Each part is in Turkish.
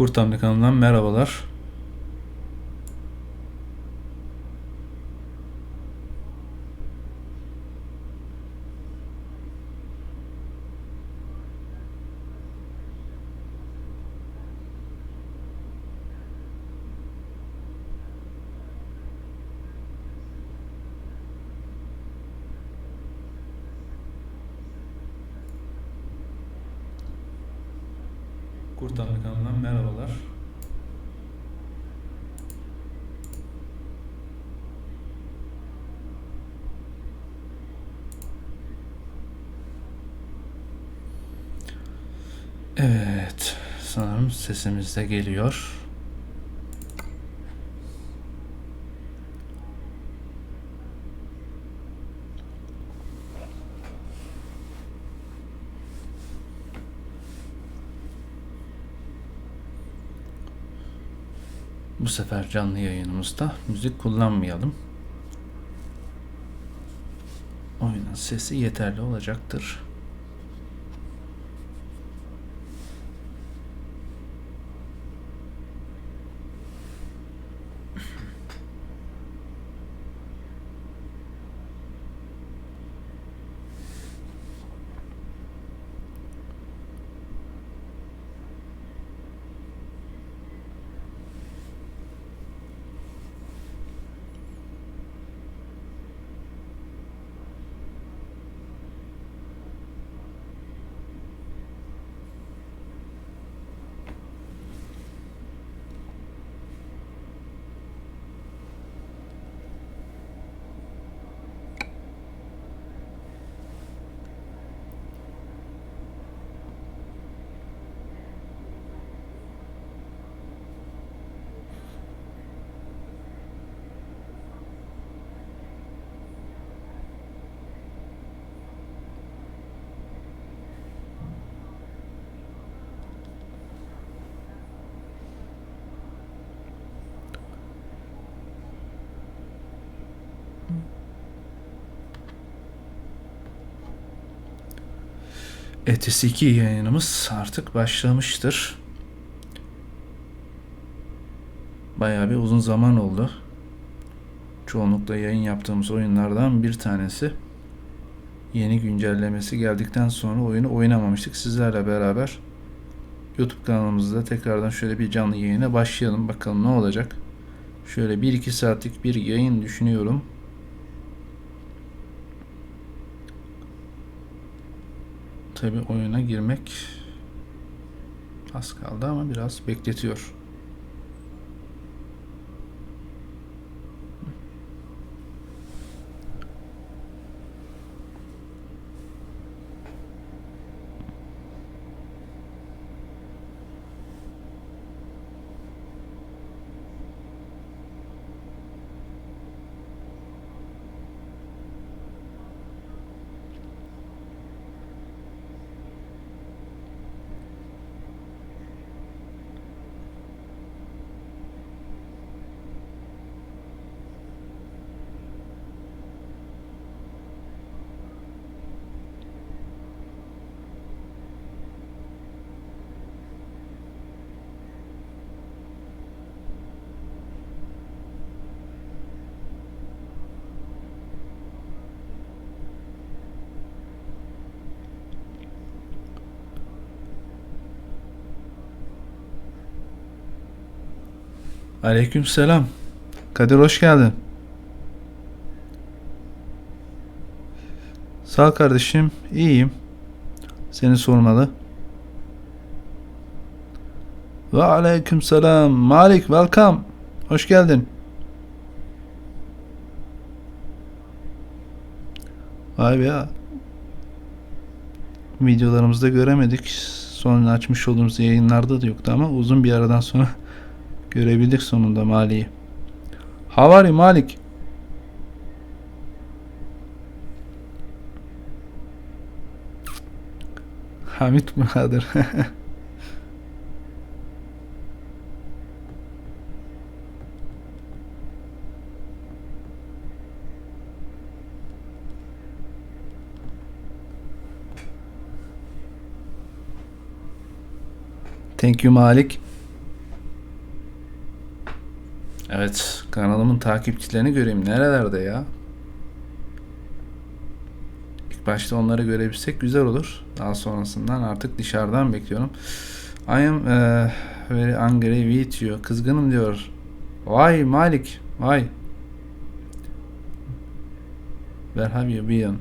Kurt Hamdi kanalından merhabalar. Kurt Hamdi kanalından merhabalar. Evet, sanırım sesimiz de geliyor. Bu sefer canlı yayınımızda müzik kullanmayalım. Oyunun sesi yeterli olacaktır. Etisi 2 yayınımız artık başlamıştır. Bayağı bir uzun zaman oldu. Çoğunlukla yayın yaptığımız oyunlardan bir tanesi. Yeni güncellemesi geldikten sonra oyunu oynamamıştık. Sizlerle beraber YouTube kanalımızda tekrardan şöyle bir canlı yayına başlayalım. Bakalım ne olacak. Şöyle 1-2 saatlik bir yayın düşünüyorum. Tabi oyuna girmek az kaldı ama biraz bekletiyor. Aleyküm selam. Kadir hoş geldin. Sağ ol kardeşim. İyiyim. Seni sormalı. Ve aleyküm selam. Malik welcome. Hoş geldin. Vay be ya. Videolarımızda göremedik. Sonra açmış olduğumuz yayınlarda da yoktu ama uzun bir aradan sonra Görebildik sonunda Mali'yi. You Malik? Hamit Bahadır. Thank you Malik. Evet, kanalımın takipçilerini göreyim. Nerelerde ya? İlk başta onları görebilsek güzel olur. Daha sonrasından artık dışarıdan bekliyorum. I am eh, very angry with you. Kızgınım diyor. Vay Malik, vay. Where have you been?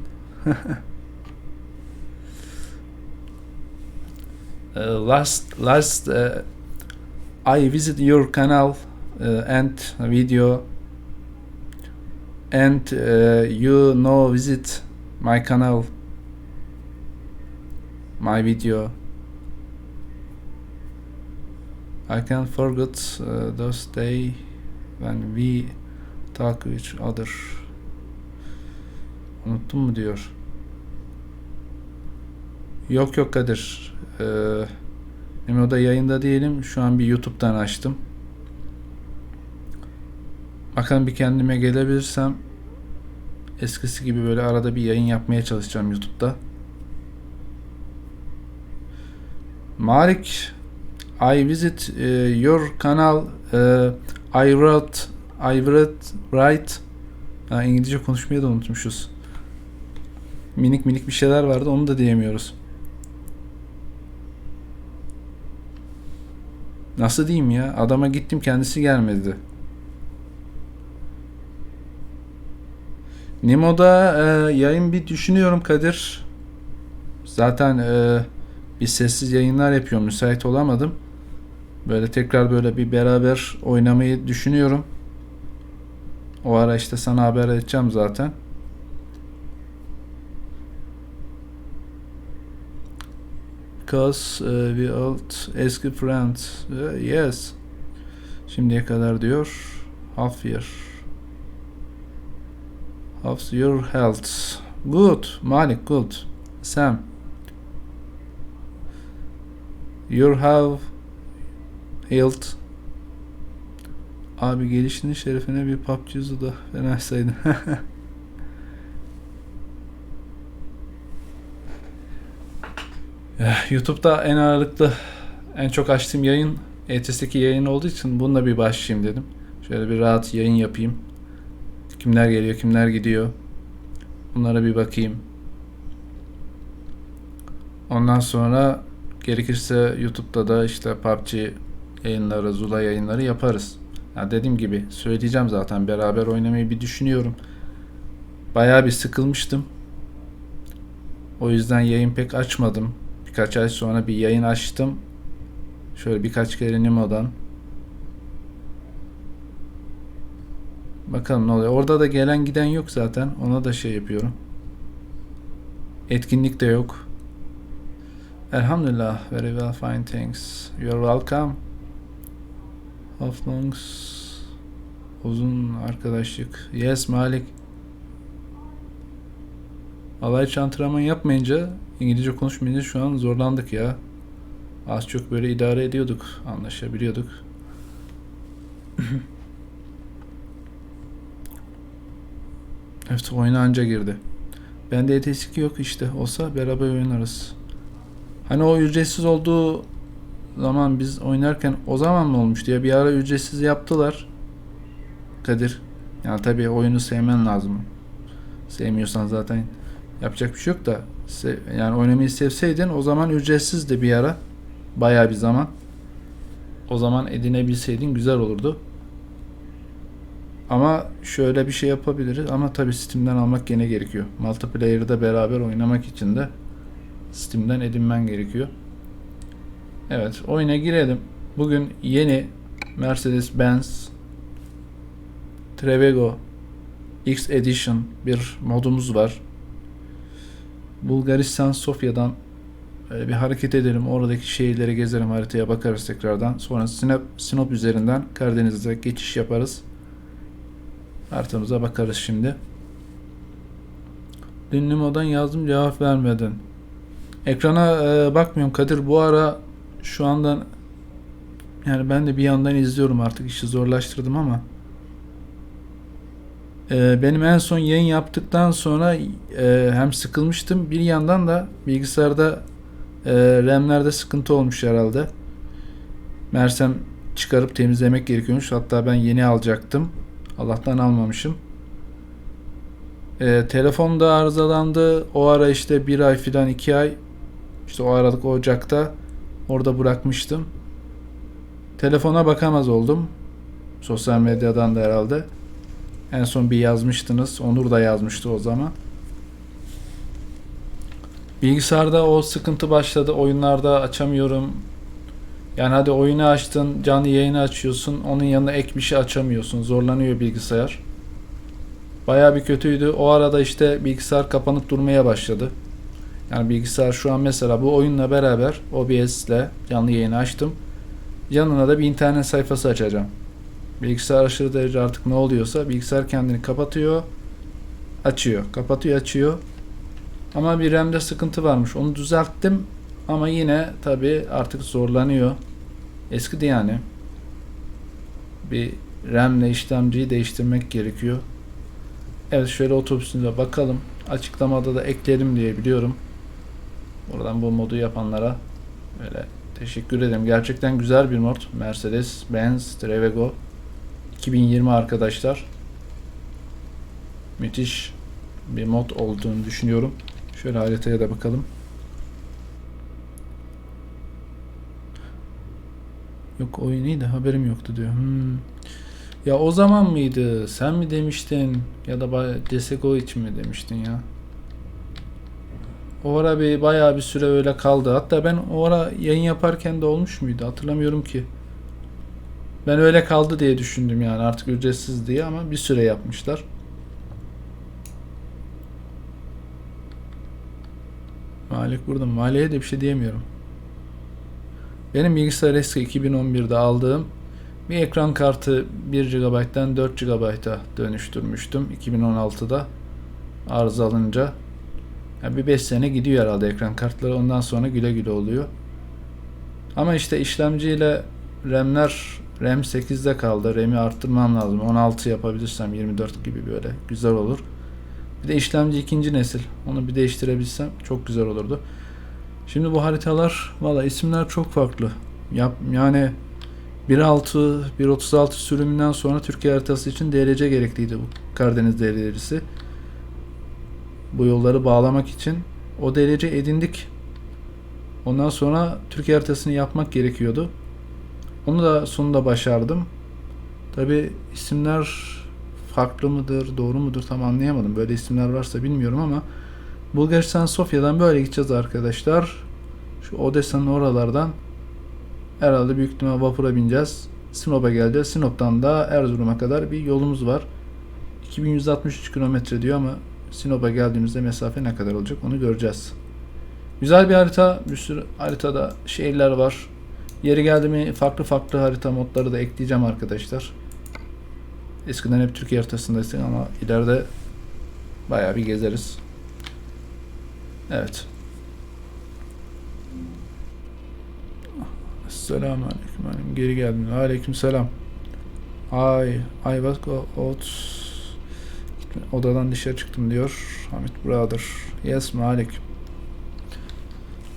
Uh, last last uh, I visit your canal uh, and video and uh, you know visit my canal my video I can't forget uh, those day when we talk each other Unuttun mu diyor. Yok yok Kadir. Ee, Memo'da yayında değilim. Şu an bir YouTube'dan açtım. Bakalım bir kendime gelebilirsem eskisi gibi böyle arada bir yayın yapmaya çalışacağım YouTube'da. Malik I visit uh, your canal uh, I wrote I wrote write ha, İngilizce konuşmayı da unutmuşuz. Minik minik bir şeyler vardı onu da diyemiyoruz. Nasıl diyeyim ya? Adama gittim kendisi gelmedi. Nemo'da e, yayın bir düşünüyorum Kadir. Zaten e, bir sessiz yayınlar yapıyorum. Müsait olamadım. Böyle tekrar böyle bir beraber oynamayı düşünüyorum. O ara işte sana haber edeceğim zaten. Because uh, we old eski friends. Uh, yes. Şimdiye kadar diyor. Half year. How's your health? Good. Malik good. Sam. You have health. Abi gelişinin şerefine bir PUBG da vermeseydin. Eh, YouTube'da en ağırlıklı, en çok açtığım yayın ETS'deki yayın olduğu için bununla bir başlayayım dedim. Şöyle bir rahat yayın yapayım. Kimler geliyor, kimler gidiyor. Bunlara bir bakayım. Ondan sonra gerekirse YouTube'da da işte PUBG yayınları, Zula yayınları yaparız. Ya dediğim gibi söyleyeceğim zaten beraber oynamayı bir düşünüyorum. Bayağı bir sıkılmıştım. O yüzden yayın pek açmadım. Birkaç ay sonra bir yayın açtım. Şöyle birkaç kere Nemo'dan. Bakalım ne oluyor. Orada da gelen giden yok zaten. Ona da şey yapıyorum. Etkinlik de yok. Elhamdülillah. Very well fine thanks. You are welcome. How long? Uzun arkadaşlık. Yes Malik. Alay içi antrenman yapmayınca İngilizce konuşmayınca şu an zorlandık ya. Az çok böyle idare ediyorduk. Anlaşabiliyorduk. evet oyuna anca girdi. Bende ETS yok işte. Olsa beraber oynarız. Hani o ücretsiz olduğu zaman biz oynarken o zaman mı olmuştu ya bir ara ücretsiz yaptılar. Kadir. Yani tabii oyunu sevmen lazım. Sevmiyorsan zaten yapacak bir şey yok da yani oynamayı sevseydin o zaman ücretsizdi bir ara. Bayağı bir zaman. O zaman edinebilseydin güzel olurdu. Ama şöyle bir şey yapabiliriz ama tabii Steam'den almak gene gerekiyor. Multiplayer'da beraber oynamak için de Steam'den edinmen gerekiyor. Evet, oyuna girelim. Bugün yeni Mercedes-Benz Trevego X Edition bir modumuz var. Bulgaristan Sofya'dan e, bir hareket edelim. Oradaki şehirleri gezelim. Haritaya bakarız tekrardan. Sonra Sinop, Sinop üzerinden Karadeniz'e geçiş yaparız. Haritamıza bakarız şimdi. Dün Nemo'dan yazdım cevap vermedin. Ekrana e, bakmıyorum Kadir. Bu ara şu andan yani ben de bir yandan izliyorum artık işi zorlaştırdım ama e, benim en son yayın yaptıktan sonra e, hem sıkılmıştım bir yandan da bilgisayarda e, RAM'lerde sıkıntı olmuş herhalde. Mersem çıkarıp temizlemek gerekiyormuş. Hatta ben yeni alacaktım. Allah'tan almamışım. Ee, telefon da arızalandı. O ara işte bir ay filan iki ay işte o Aralık Ocak'ta orada bırakmıştım. Telefona bakamaz oldum. Sosyal medyadan da herhalde. En son bir yazmıştınız. Onur da yazmıştı o zaman. Bilgisayarda o sıkıntı başladı. Oyunlarda açamıyorum. Yani hadi oyunu açtın, canlı yayını açıyorsun. Onun yanına ek bir şey açamıyorsun. Zorlanıyor bilgisayar. Bayağı bir kötüydü. O arada işte bilgisayar kapanıp durmaya başladı. Yani bilgisayar şu an mesela bu oyunla beraber OBS ile canlı yayını açtım. Yanına da bir internet sayfası açacağım. Bilgisayar aşırı derece artık ne oluyorsa bilgisayar kendini kapatıyor, açıyor. Kapatıyor, açıyor. Ama bir RAM'de sıkıntı varmış. Onu düzelttim ama yine tabi artık zorlanıyor. Eskidi yani. Bir RAM ile işlemciyi değiştirmek gerekiyor. Evet şöyle otobüsünde bakalım. Açıklamada da eklerim diye biliyorum. Buradan bu modu yapanlara böyle teşekkür ederim. Gerçekten güzel bir mod. Mercedes Benz Trevego 2020 arkadaşlar. Müthiş bir mod olduğunu düşünüyorum. Şöyle haritaya da bakalım. Yok oyun iyiydi haberim yoktu diyor. Hmm. Ya o zaman mıydı? Sen mi demiştin? Ya da CSGO için mi demiştin ya? O ara bir bayağı bir süre öyle kaldı. Hatta ben o ara yayın yaparken de olmuş muydu? Hatırlamıyorum ki. Ben öyle kaldı diye düşündüm yani artık ücretsiz diye ama bir süre yapmışlar. Malik burada. Maliye de bir şey diyemiyorum. Benim bilgisayar eski 2011'de aldığım bir ekran kartı 1 GB'den 4 GB'a dönüştürmüştüm 2016'da arıza alınca. Yani bir 5 sene gidiyor herhalde ekran kartları ondan sonra güle güle oluyor. Ama işte işlemciyle RAM'ler RAM 8'de kaldı. RAM'i arttırmam lazım. 16 yapabilirsem 24 gibi böyle güzel olur. Bir de işlemci ikinci nesil. Onu bir değiştirebilsem çok güzel olurdu. Şimdi bu haritalar valla isimler çok farklı. Yap, yani 1.6, 1.36 sürümünden sonra Türkiye haritası için DLC gerekliydi bu Karadeniz DLC'si. Bu yolları bağlamak için o DLC edindik. Ondan sonra Türkiye haritasını yapmak gerekiyordu. Onu da sonunda başardım. Tabi isimler farklı mıdır, doğru mudur tam anlayamadım. Böyle isimler varsa bilmiyorum ama Bulgaristan Sofya'dan böyle gideceğiz arkadaşlar. Şu Odessa'nın oralardan herhalde büyük ihtimal vapura bineceğiz. Sinop'a geleceğiz. Sinop'tan da Erzurum'a kadar bir yolumuz var. 2163 kilometre diyor ama Sinop'a geldiğimizde mesafe ne kadar olacak onu göreceğiz. Güzel bir harita. Bir sürü haritada şehirler var. Yeri geldi mi farklı farklı harita modları da ekleyeceğim arkadaşlar. Eskiden hep Türkiye haritasındaydık ama ileride bayağı bir gezeriz. Evet. Selamun aleyküm. aleyküm. Geri geldim. Aleyküm selam. Ay, I was out. Odadan dışarı çıktım diyor. Hamit brother. Yes Malik.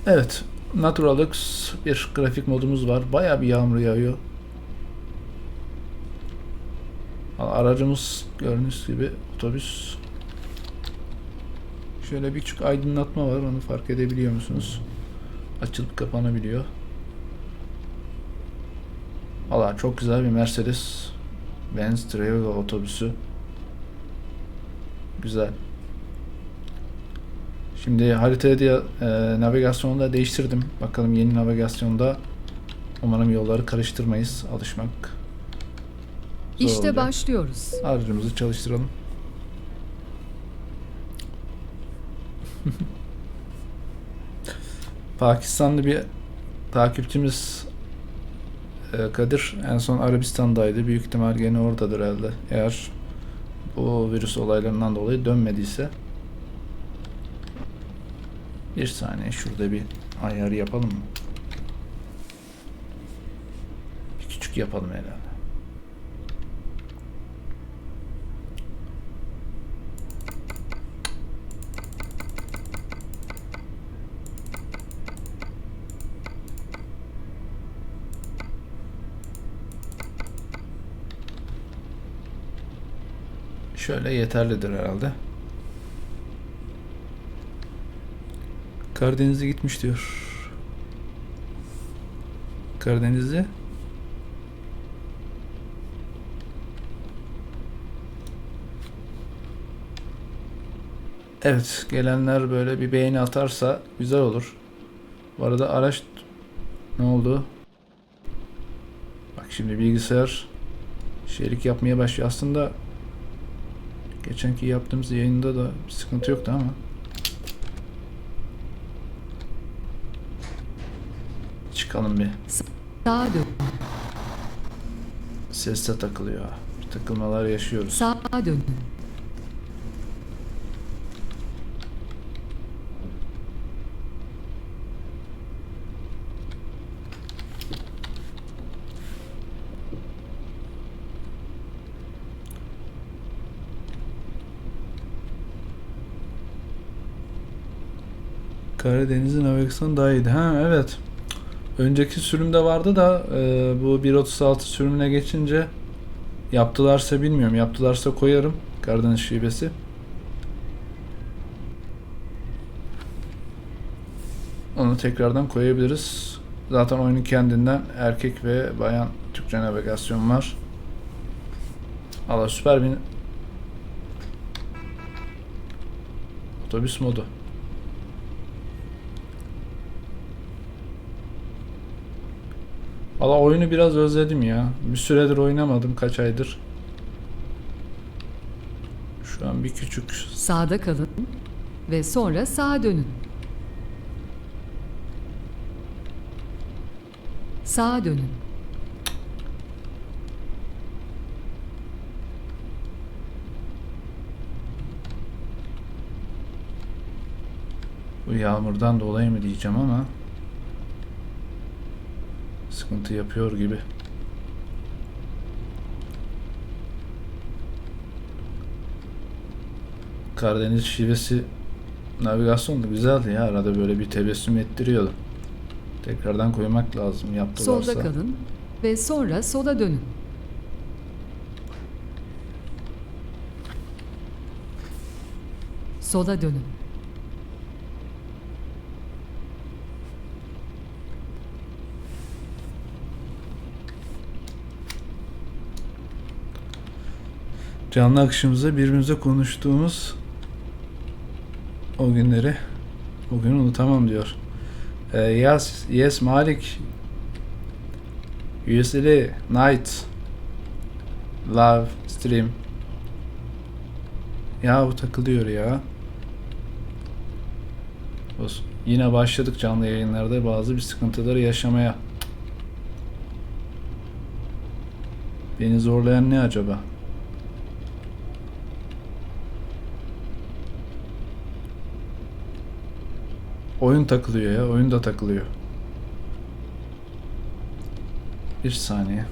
Evet. Naturalux bir grafik modumuz var. Bayağı bir yağmur yağıyor. Aracımız gördüğünüz gibi otobüs. Şöyle bir küçük aydınlatma var. Onu fark edebiliyor musunuz? Açılıp kapanabiliyor. Valla çok güzel bir Mercedes Benz Trevego otobüsü. Güzel. Şimdi haritayı da e, navigasyonu da değiştirdim. Bakalım yeni navigasyonda umarım yolları karıştırmayız. Alışmak zor İşte olacak. başlıyoruz. Aracımızı çalıştıralım. Pakistanlı bir takipçimiz e, Kadir en son Arabistan'daydı. Büyük ihtimal gene oradadır herhalde. Eğer bu virüs olaylarından dolayı dönmediyse. Bir saniye şurada bir ayar yapalım mı? Bir küçük yapalım herhalde. Şöyle yeterlidir herhalde. Karadeniz'e gitmiş diyor. Karadeniz'e Evet, gelenler böyle bir beğeni atarsa güzel olur. Bu arada araç ne oldu? Bak şimdi bilgisayar şeylik yapmaya başlıyor. Aslında geçenki yaptığımız yayında da bir sıkıntı yoktu ama çıkalım bir. Sağa dön. Sesle takılıyor. Takılmalar yaşıyoruz. Sağa dönün. Karadeniz'in navigasyonu daha iyiydi. Ha evet. Önceki sürümde vardı da e, bu 1.36 sürümüne geçince yaptılarsa bilmiyorum. Yaptılarsa koyarım. Karadeniz şivesi. Onu tekrardan koyabiliriz. Zaten oyunun kendinden erkek ve bayan Türkçe navigasyon var. Allah süper bir otobüs modu. Valla oyunu biraz özledim ya. Bir süredir oynamadım kaç aydır. Şu an bir küçük Sağda kalın ve sonra sağa dönün. Sağa dönün. bu yağmurdan dolayı mı diyeceğim ama sıkıntı yapıyor gibi. Karadeniz şivesi navigasyon da güzeldi ya. Arada böyle bir tebessüm ettiriyordu. Tekrardan koymak lazım yaptılarsa. Solda kalın ve sonra sola dönün. Sola dönün. Canlı akışımızda birbirimize konuştuğumuz o günleri bugün unutamam diyor. Ee, yes, yes Malik. USD Night Love Stream. Ya bu takılıyor ya. Yine başladık canlı yayınlarda bazı bir sıkıntıları yaşamaya. Beni zorlayan ne acaba? Oyun takılıyor ya. Oyun da takılıyor. Bir saniye.